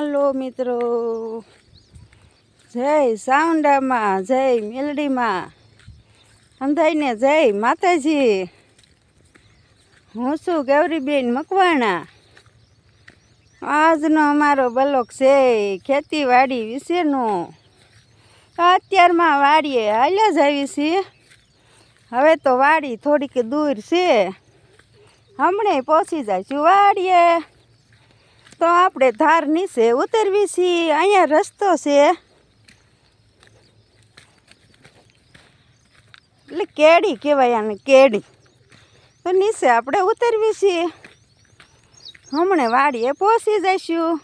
હાલો મિત્રો. જય સાઉન્ડામાં જય મેલડીમાં. અંધાઈને જય માતાજી. હું છું ગૌરીબેન મકવાણા. આજનો અમારો બ્લોક છે ખેતીવાડી વિશેનો. અત્યારમાં વાડીએ હાલ્યા જ આવી છીએ. હવે તો વાડી થોડીક દૂર છે. હમણે પહોંચી જઈશું વાડીએ. તો આપણે ધાર નીચે ઉતરવી છીએ અહીંયા રસ્તો છે. એટલે કેડી કહેવાય આને, કેડી. તો નીચે આપણે ઉતરવી છીએ હમણે વાડીએ પહોંચી જઈશું.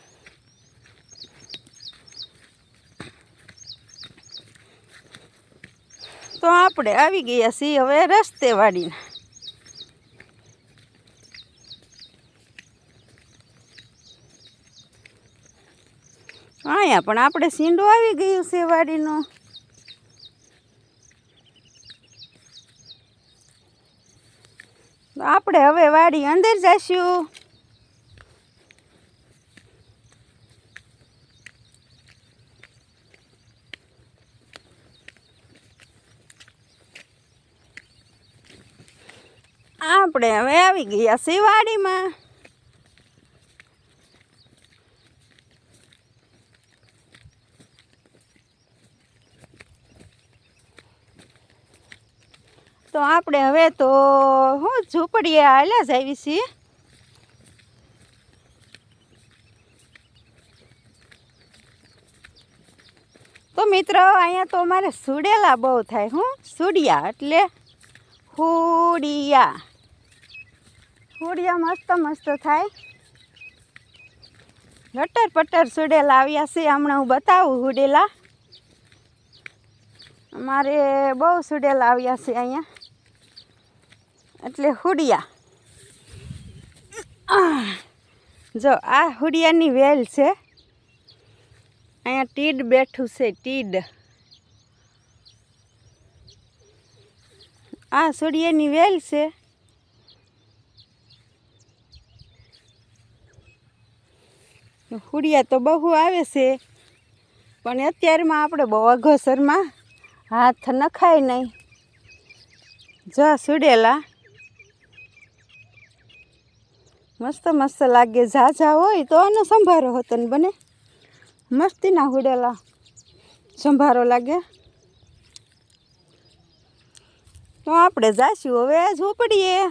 તો આપણે આવી ગયા છીએ હવે રસ્તે વાડીના. અહીંયા પણ આપણે સીંડો આવી ગયું છે વાડીનો. આપણે હવે વાડી અંદર જઈશું આપણે હવે આવી ગયા વાડીમાં. તો આપણે હવે તો હું ઝૂંપડીએ હાલ્યા જ આવી છીએ. તો મિત્રો, અહીંયા તો અમારે સુડેલા બહુ થાય, હું સુડિયા એટલે હુડિયા. હુડિયા મસ્ત મસ્ત થાય. લટર પટર સુડેલા આવ્યા છે, હમણાં હું બતાવું હુડેલા. અમારે બહુ સુડેલા આવ્યા છે અહીંયા. એટલે હુડિયા. જો, આ હુડિયાની વેલ છે. અહીંયા ટીડ બેઠું છે, ટીડ. આ સૂર્યની વેલ છે. હુડિયા તો બહુ આવે છે, પણ અત્યારમાં આપણે બહુ અઘોસરમાં હાથ નખાય નહીં. જો સુડેલા. મસ્ત મસ્ત લાગે. ઝાઝા હોય તો આનો સંભારો હતો ને બને. મસ્તીના હુડેલા સંભારો લાગે. તો આપણે જાશું હવે ઝૂંપડીએ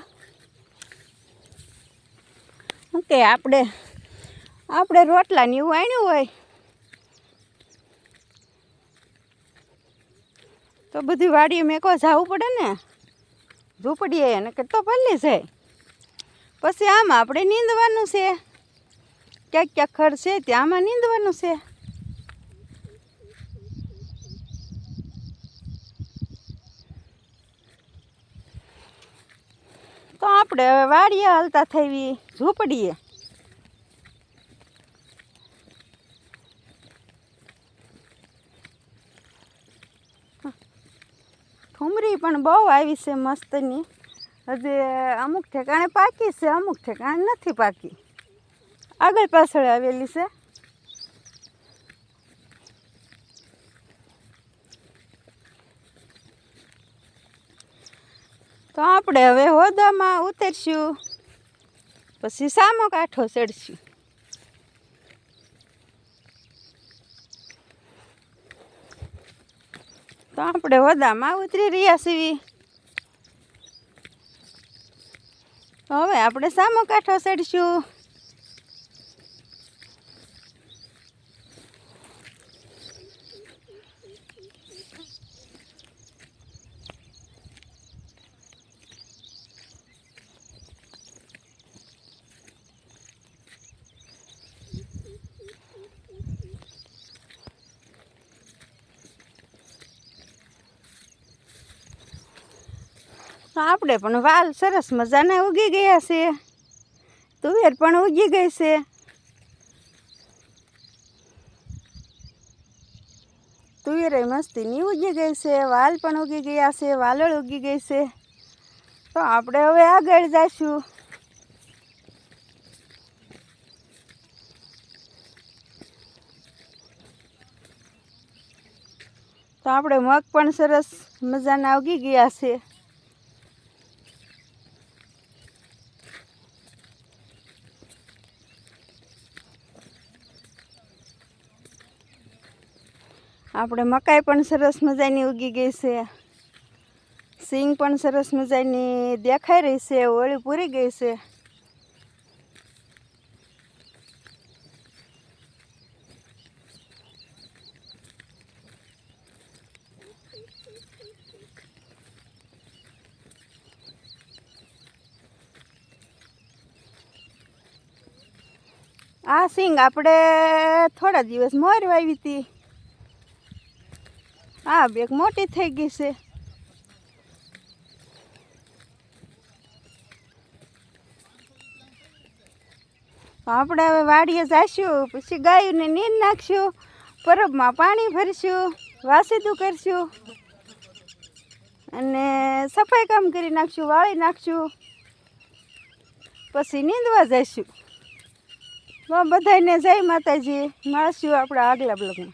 કે આપણે આપણે રોટલાની એવું આણ્યું હોય. તો બધી વાડીએ મેકો જવું પડે ને? ઝૂંપડીએ ને કેટલો પલ્લી જાય. પછી આમાં આપણે નીંદવાનું છે. ક્યાંક ક્યાંક ખર છે, ત્યાં આમાં નીંદવાનું છે. તો આપણે હવે વાડીએ હાલતા થઈ ઝૂંપડીએ. ઠુમરી પણ બહુ આવી છે મસ્તની. હજી અમુક ઠેકાણે પાકી છે, અમુક ઠેકાણે નથી પાકી. આગળ પાછળ આવેલી છે. તો આપણે હવે હોદામાં ઉતરશું. પછી સામો કાંઠો ચડશું. તો આપણે હોદામાં ઉતરી રહ્યા છીએ તો હવે આપણે સામો કાંઠો ચડશું આપણે પણ વાલ સરસ મજાના ઉગી ગયા છે. તુવેર પણ ઉગી ગઈ છે. તુવેરે મસ્તીની ઉગી ગઈ છે, વાલ પણ ઉગી ગયા છે, વાલળ ઉગી ગઈ છે. તો આપણે હવે આગળ જઈશું તો આપણે મગ પણ સરસ મજાના ઉગી ગયા છે. આપણે મકાઈ પણ સરસ મજાની ઉગી ગઈ છે. સિંગ પણ સરસ મજાની દેખાઈ રહી છે, ઓળી પૂરી ગઈ છે. આ સિંગ આપણે થોડા દિવસ મોર વાવી હતી. આ બેગ મોટી થઈ ગઈ છે. આપણે હવે વાડીએ જઈશું પછી ગાયોને નીંદ નાખશું પરબમાં પાણી ભરશું, વાસીદું કરશું, અને સફાઈ કામ કરી નાખશું, વાળી નાખશું, પછી નીંદવા જઈશું બધાને જય માતાજી. મળશું આપણા આગલા બ્લોગમાં.